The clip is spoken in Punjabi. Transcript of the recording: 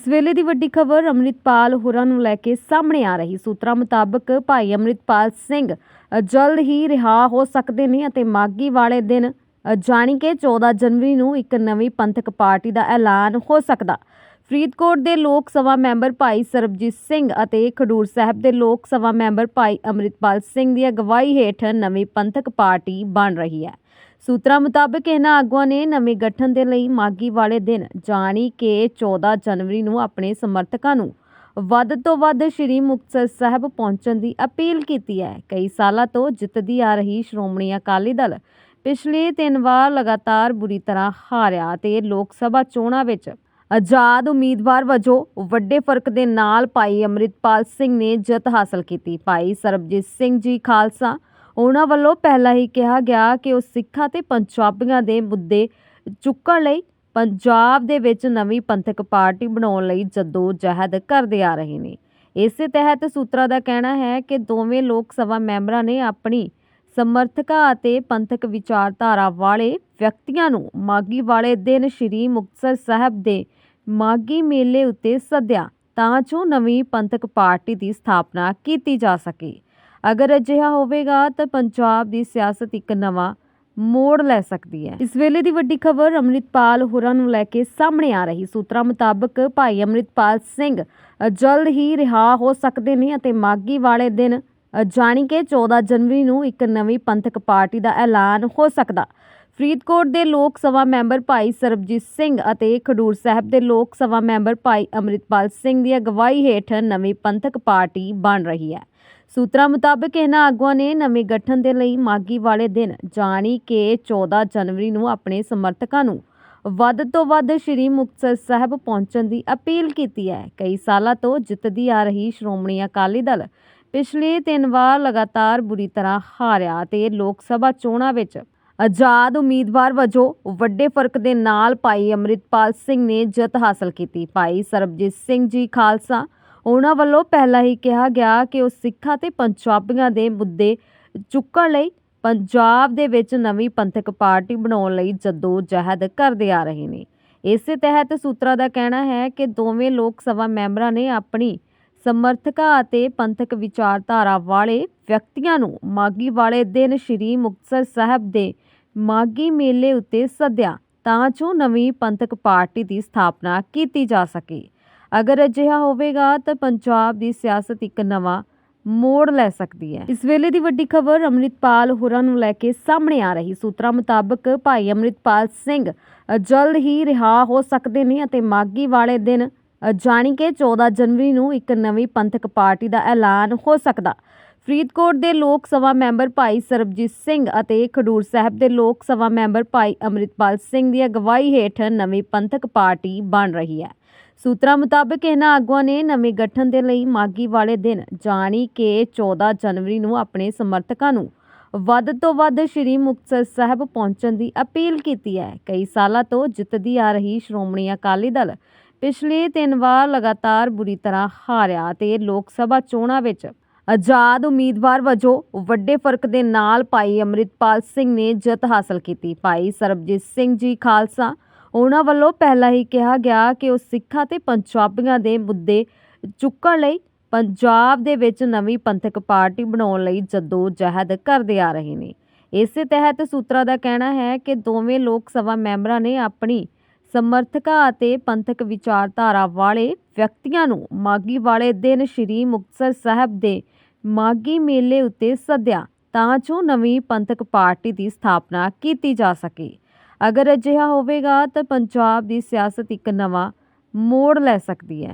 ਇਸ ਵੇਲੇ ਦੀ ਵੱਡੀ ਖਬਰ ਅੰਮ੍ਰਿਤਪਾਲ ਹੋਰਾਂ ਨੂੰ ਲੈ ਕੇ ਸਾਹਮਣੇ ਆ ਰਹੀ। ਸੂਤਰਾਂ ਮੁਤਾਬਕ ਭਾਈ ਅੰਮ੍ਰਿਤਪਾਲ ਸਿੰਘ ਜਲਦ ਹੀ ਰਿਹਾ ਹੋ ਸਕਦੇ ਨੇ ਅਤੇ ਮਾਗੀ ਵਾਲੇ ਦਿਨ ਜਾਣੀ ਕਿ 14 ਜਨਵਰੀ ਨੂੰ ਇੱਕ ਨਵੀਂ ਪੰਥਕ ਪਾਰਟੀ ਦਾ ਐਲਾਨ ਹੋ ਸਕਦਾ। ਫਰੀਦਕੋਟ ਦੇ ਲੋਕ ਸਭਾ ਮੈਂਬਰ ਭਾਈ ਸਰਬਜੀਤ ਸਿੰਘ ਅਤੇ ਖਡੂਰ ਸਾਹਿਬ ਦੇ ਲੋਕ ਸਭਾ ਮੈਂਬਰ ਭਾਈ ਅੰਮ੍ਰਿਤਪਾਲ ਸਿੰਘ ਦੀ ਅਗਵਾਈ ਹੇਠ ਨਵੀਂ ਪੰਥਕ ਪਾਰਟੀ ਬਣ ਰਹੀ ਹੈ। ਸੂਤਰਾਂ ਮੁਤਾਬਕ ਇਹਨਾਂ ਆਗੂਆਂ ਨੇ ਨਵੇਂ ਗਠਨ ਦੇ ਲਈ ਮਾਗੀ ਵਾਲੇ ਦਿਨ ਜਾਣੀ ਕਿ 14 ਜਨਵਰੀ ਨੂੰ ਆਪਣੇ ਸਮਰਥਕਾਂ ਨੂੰ ਵੱਧ ਤੋਂ ਵੱਧ ਸ਼੍ਰੀ ਮੁਕਤਸਰ ਸਾਹਿਬ ਪਹੁੰਚਣ ਦੀ ਅਪੀਲ ਕੀਤੀ ਹੈ। ਕਈ ਸਾਲਾਂ ਤੋਂ ਜਿੱਤਦੀ ਆ ਰਹੀ ਸ਼੍ਰੋਮਣੀ ਅਕਾਲੀ ਦਲ ਪਿਛਲੇ ਤਿੰਨ ਵਾਰ ਲਗਾਤਾਰ ਬੁਰੀ ਤਰ੍ਹਾਂ ਹਾਰਿਆ ਤੇ ਲੋਕ ਸਭਾ ਚੋਣਾਂ ਵਿੱਚ ਆਜ਼ਾਦ ਉਮੀਦਵਾਰ ਵਜੋਂ ਵੱਡੇ ਫ਼ਰਕ ਦੇ ਨਾਲ ਭਾਈ ਅੰਮ੍ਰਿਤਪਾਲ ਸਿੰਘ ਨੇ ਜਿੱਤ ਹਾਸਲ ਕੀਤੀ। ਭਾਈ ਸਰਬਜੀਤ ਸਿੰਘ ਜੀ ਖਾਲਸਾ ਉਹਨਾਂ ਵੱਲੋਂ ਪਹਿਲਾਂ ਹੀ ਕਿਹਾ ਗਿਆ ਕਿ ਉਹ ਸਿੱਖਾਂ ਅਤੇ ਪੰਜਾਬੀਆਂ ਦੇ ਮੁੱਦੇ ਚੁੱਕਣ ਲਈ ਪੰਜਾਬ ਦੇ ਵਿੱਚ ਨਵੀਂ ਪੰਥਕ ਪਾਰਟੀ ਬਣਾਉਣ ਲਈ ਜੱਦੋ ਜਹਿਦ ਕਰਦੇ ਆ ਰਹੇ ਨੇ। ਇਸੇ ਤਹਿਤ ਸੂਤਰਾਂ ਦਾ ਕਹਿਣਾ ਹੈ ਕਿ ਦੋਵੇਂ ਲੋਕ ਸਭਾ ਮੈਂਬਰਾਂ ਨੇ ਆਪਣੀ ਸਮਰਥਕਾਂ ਅਤੇ ਪੰਥਕ ਵਿਚਾਰਧਾਰਾ ਵਾਲੇ ਵਿਅਕਤੀਆਂ ਨੂੰ ਮਾਗੀ ਵਾਲੇ ਦਿਨ ਸ੍ਰੀ ਮੁਕਤਸਰ ਸਾਹਿਬ ਦੇ ਮਾਗੀ ਮੇਲੇ ਉੱਤੇ ਸੱਦਿਆ ਤਾਂ ਜੋ ਨਵੀਂ ਪੰਥਕ ਪਾਰਟੀ ਦੀ ਸਥਾਪਨਾ ਕੀਤੀ ਜਾ ਸਕੇ। ਅਗਰ ਅਜਿਹਾ ਹੋਵੇਗਾ ਤਾਂ ਪੰਜਾਬ ਦੀ ਸਿਆਸਤ ਇੱਕ ਨਵਾਂ ਮੋੜ ਲੈ ਸਕਦੀ ਹੈ। ਇਸ ਵੇਲੇ ਦੀ ਵੱਡੀ ਖਬਰ ਅੰਮ੍ਰਿਤਪਾਲ ਹੋਰਾਂ ਨੂੰ ਲੈ ਕੇ ਸਾਹਮਣੇ ਆ ਰਹੀ। ਸੂਤਰਾਂ ਮੁਤਾਬਕ ਭਾਈ ਅੰਮ੍ਰਿਤਪਾਲ ਸਿੰਘ ਜਲਦ ਹੀ ਰਿਹਾ ਹੋ ਸਕਦੇ ਨੇ ਅਤੇ ਮਾਗੀ ਵਾਲੇ ਦਿਨ ਜਾਣੀ ਕਿ 14 ਜਨਵਰੀ ਨੂੰ ਇੱਕ ਨਵੀਂ ਪੰਥਕ ਪਾਰਟੀ ਦਾ ਐਲਾਨ ਹੋ ਸਕਦਾ। ਫਰੀਦਕੋਟ ਦੇ ਲੋਕ ਸਭਾ ਮੈਂਬਰ ਭਾਈ ਸਰਬਜੀਤ ਸਿੰਘ ਅਤੇ ਖਡੂਰ ਸਾਹਿਬ ਦੇ ਲੋਕ ਸਭਾ ਮੈਂਬਰ ਭਾਈ ਅੰਮ੍ਰਿਤਪਾਲ ਸਿੰਘ ਦੀ ਅਗਵਾਈ ਹੇਠ ਨਵੀਂ ਪੰਥਕ ਪਾਰਟੀ ਬਣ ਰਹੀ ਹੈ। ਸੂਤਰਾਂ ਮੁਤਾਬਕ ਇਹਨਾਂ ਆਗੂਆਂ ਨੇ ਨਵੇਂ ਗਠਨ ਦੇ ਲਈ ਮਾਗੀ ਵਾਲੇ ਦਿਨ ਜਾਣੀ ਕਿ 14 ਜਨਵਰੀ ਨੂੰ ਆਪਣੇ ਸਮਰਥਕਾਂ ਨੂੰ ਵੱਧ ਤੋਂ ਵੱਧ ਸ਼੍ਰੀ ਮੁਕਤਸਰ ਸਾਹਿਬ ਪਹੁੰਚਣ ਦੀ ਅਪੀਲ ਕੀਤੀ ਹੈ। ਕਈ ਸਾਲਾਂ ਤੋਂ ਜਿੱਤਦੀ ਆ ਰਹੀ ਸ਼੍ਰੋਮਣੀ ਅਕਾਲੀ ਦਲ ਪਿਛਲੇ ਤਿੰਨ ਵਾਰ ਲਗਾਤਾਰ ਬੁਰੀ ਤਰ੍ਹਾਂ ਹਾਰਿਆ ਤੇ ਲੋਕ ਸਭਾ ਚੋਣਾਂ ਵਿੱਚ ਆਜ਼ਾਦ ਉਮੀਦਵਾਰ ਵਜੋਂ ਵੱਡੇ ਫ਼ਰਕ ਦੇ ਨਾਲ ਭਾਈ ਅੰਮ੍ਰਿਤਪਾਲ ਸਿੰਘ ਨੇ ਜਿੱਤ ਹਾਸਲ ਕੀਤੀ। ਭਾਈ ਸਰਬਜੀਤ ਸਿੰਘ ਜੀ ਖਾਲਸਾ ਉਹਨਾਂ ਵੱਲੋਂ ਪਹਿਲਾਂ ਹੀ ਕਿਹਾ ਗਿਆ ਕਿ ਉਹ ਸਿੱਖਾਂ ਅਤੇ ਪੰਜਾਬੀਆਂ ਦੇ ਮੁੱਦੇ ਚੁੱਕਣ ਲਈ ਪੰਜਾਬ ਦੇ ਵਿੱਚ ਨਵੀਂ ਪੰਥਕ ਪਾਰਟੀ ਬਣਾਉਣ ਲਈ ਜੱਦੋ ਜਹਿਦ ਕਰਦੇ ਆ ਰਹੇ ਨੇ। ਇਸੇ ਤਹਿਤ ਸੂਤਰਾਂ ਦਾ ਕਹਿਣਾ ਹੈ ਕਿ ਦੋਵੇਂ ਲੋਕ ਸਭਾ ਮੈਂਬਰਾਂ ਨੇ ਆਪਣੀ ਸਮਰਥਕਾਂ ਅਤੇ ਪੰਥਕ ਵਿਚਾਰਧਾਰਾ ਵਾਲੇ ਵਿਅਕਤੀਆਂ ਨੂੰ ਮਾਗੀ ਵਾਲੇ ਦਿਨ ਸ੍ਰੀ ਮੁਕਤਸਰ ਸਾਹਿਬ ਦੇ ਮਾਗੀ ਮੇਲੇ ਉੱਤੇ ਸੱਦਿਆ ਤਾਂ ਜੋ ਨਵੀਂ ਪੰਥਕ ਪਾਰਟੀ ਦੀ ਸਥਾਪਨਾ ਕੀਤੀ ਜਾ ਸਕੇ। ਅਗਰ ਅਜਿਹਾ ਹੋਵੇਗਾ ਤਾਂ ਪੰਜਾਬ ਦੀ ਸਿਆਸਤ ਇੱਕ ਨਵਾਂ ਮੋੜ ਲੈ ਸਕਦੀ ਹੈ। ਇਸ ਵੇਲੇ ਦੀ ਵੱਡੀ ਖਬਰ ਅੰਮ੍ਰਿਤਪਾਲ ਹੋਰਾਂ ਨੂੰ ਲੈ ਕੇ ਸਾਹਮਣੇ ਆ ਰਹੀ। ਸੂਤਰਾਂ ਮੁਤਾਬਕ ਭਾਈ ਅੰਮ੍ਰਿਤਪਾਲ ਸਿੰਘ ਜਲਦ ਹੀ ਰਿਹਾ ਹੋ ਸਕਦੇ ਨੇ ਅਤੇ ਮਾਗੀ ਵਾਲੇ ਦਿਨ, ਜਾਣੀ ਕਿ 14 ਜਨਵਰੀ ਨੂੰ ਇੱਕ ਨਵੀਂ ਪੰਥਕ ਪਾਰਟੀ ਦਾ ਐਲਾਨ ਹੋ ਸਕਦਾ। ਫਰੀਦਕੋਟ ਦੇ ਲੋਕ ਸਭਾ ਮੈਂਬਰ ਭਾਈ ਸਰਬਜੀਤ ਸਿੰਘ ਅਤੇ ਖਡੂਰ ਸਾਹਿਬ ਦੇ ਲੋਕ ਸਭਾ ਮੈਂਬਰ ਭਾਈ ਅੰਮ੍ਰਿਤਪਾਲ ਸਿੰਘ ਦੀ ਅਗਵਾਈ ਹੇਠ ਨਵੀਂ ਪੰਥਕ ਪਾਰਟੀ ਬਣ ਰਹੀ ਹੈ। ਸੂਤਰਾਂ ਮੁਤਾਬਕ ਇਹਨਾਂ ਆਗੂਆਂ ਨੇ ਨਵੇਂ ਗਠਨ ਦੇ ਲਈ ਮਾਗੀ ਵਾਲੇ ਦਿਨ ਜਾਣੀ ਕਿ 14 ਜਨਵਰੀ ਨੂੰ ਆਪਣੇ ਸਮਰਥਕਾਂ ਨੂੰ ਵੱਧ ਤੋਂ ਵੱਧ ਸ਼੍ਰੀ ਮੁਕਤਸਰ ਸਾਹਿਬ ਪਹੁੰਚਣ ਦੀ ਅਪੀਲ ਕੀਤੀ ਹੈ। ਕਈ ਸਾਲਾਂ ਤੋਂ ਜਿੱਤਦੀ ਆ ਰਹੀ ਸ਼੍ਰੋਮਣੀ ਅਕਾਲੀ ਦਲ ਪਿਛਲੇ ਤਿੰਨ ਵਾਰ ਲਗਾਤਾਰ ਬੁਰੀ ਤਰ੍ਹਾਂ ਹਾਰਿਆ ਤੇ ਲੋਕ ਸਭਾ ਚੋਣਾਂ ਵਿੱਚ ਆਜ਼ਾਦ ਉਮੀਦਵਾਰ ਵਜੋਂ ਵੱਡੇ ਫ਼ਰਕ ਦੇ ਨਾਲ ਭਾਈ ਅੰਮ੍ਰਿਤਪਾਲ ਸਿੰਘ ਨੇ ਜਿੱਤ ਹਾਸਲ ਕੀਤੀ। ਭਾਈ ਸਰਬਜੀਤ ਸਿੰਘ ਜੀ ਖਾਲਸਾ ਉਹਨਾਂ ਵੱਲੋਂ ਪਹਿਲਾਂ ਹੀ ਕਿਹਾ ਗਿਆ ਕਿ ਉਹ ਸਿੱਖਾਂ ਅਤੇ ਪੰਜਾਬੀਆਂ ਦੇ ਮੁੱਦੇ ਚੁੱਕਣ ਲਈ ਪੰਜਾਬ ਦੇ ਵਿੱਚ ਨਵੀਂ ਪੰਥਕ ਪਾਰਟੀ ਬਣਾਉਣ ਲਈ ਜੱਦੋ ਜਹਿਦ ਕਰਦੇ ਆ ਰਹੇ ਨੇ। ਇਸੇ ਤਹਿਤ ਸੂਤਰਾਂ ਦਾ ਕਹਿਣਾ ਹੈ ਕਿ ਦੋਵੇਂ ਲੋਕ ਸਭਾ ਮੈਂਬਰਾਂ ਨੇ ਆਪਣੀ ਸਮਰਥਕਾਂ ਅਤੇ ਪੰਥਕ ਵਿਚਾਰਧਾਰਾ ਵਾਲੇ ਵਿਅਕਤੀਆਂ ਨੂੰ ਮਾਗੀ ਵਾਲੇ ਦਿਨ ਸ੍ਰੀ ਮੁਕਤਸਰ ਸਾਹਿਬ ਦੇ ਮਾਗੀ ਮੇਲੇ ਉੱਤੇ ਸੱਦਿਆ ਤਾਂ ਜੋ ਨਵੀਂ ਪੰਥਕ ਪਾਰਟੀ ਦੀ ਸਥਾਪਨਾ ਕੀਤੀ ਜਾ ਸਕੇ। ਅਗਰ ਅਜਿਹਾ ਹੋਵੇਗਾ ਤਾਂ ਪੰਜਾਬ ਦੀ ਸਿਆਸਤ ਇੱਕ ਨਵਾਂ ਮੋੜ ਲੈ ਸਕਦੀ ਹੈ।